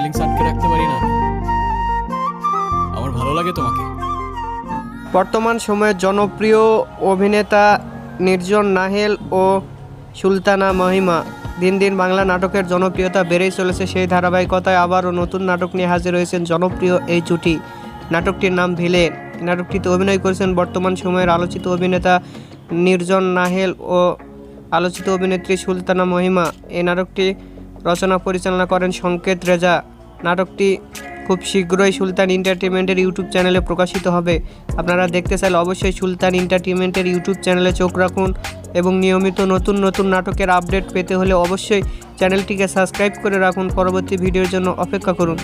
Feelings আটকে রাখতে পারি না। আমার ভালো লাগে তোমাকে। বর্তমান সময়ে জনপ্রিয় অভিনেতা নির্জন নাহেল ও সুলতানা মহিমা দিন দিন বাংলা নাটকের জনপ্রিয়তা বেড়েই চলেছে সেই ধারাবাহিকতায়। আবারও নতুন নাটক নিয়ে হাজির হয়েছেন জনপ্রিয় এই জুটি। নাটকটির নাম ভিলে নাটকটিতে অভিনয় করেছেন বর্তমান সময়ের আলোচিত অভিনেতা নির্জন নাহেল ও আলোচিত অভিনেত্রী সুলতানা মহিমা। এই নাটকটি রচনা পরিচালনা করেন সংকেত রেজা। নাটকটি খুব শীঘ্রই সুলতান এন্টারটেনমেন্টের ইউটিউব চ্যানেলে প্রকাশিত হবে। আপনারা দেখতে চাইলে অবশ্যই সুলতান এন্টারটেনমেন্টের ইউটিউব চ্যানেলে চোখ রাখুন এবং নিয়মিত নতুন নতুন নাটকের আপডেট পেতে হলে অবশ্যই চ্যানেলটিকে সাবস্ক্রাইব করে রাখুন। পরবর্তী ভিডিওর জন্য অপেক্ষা করুন।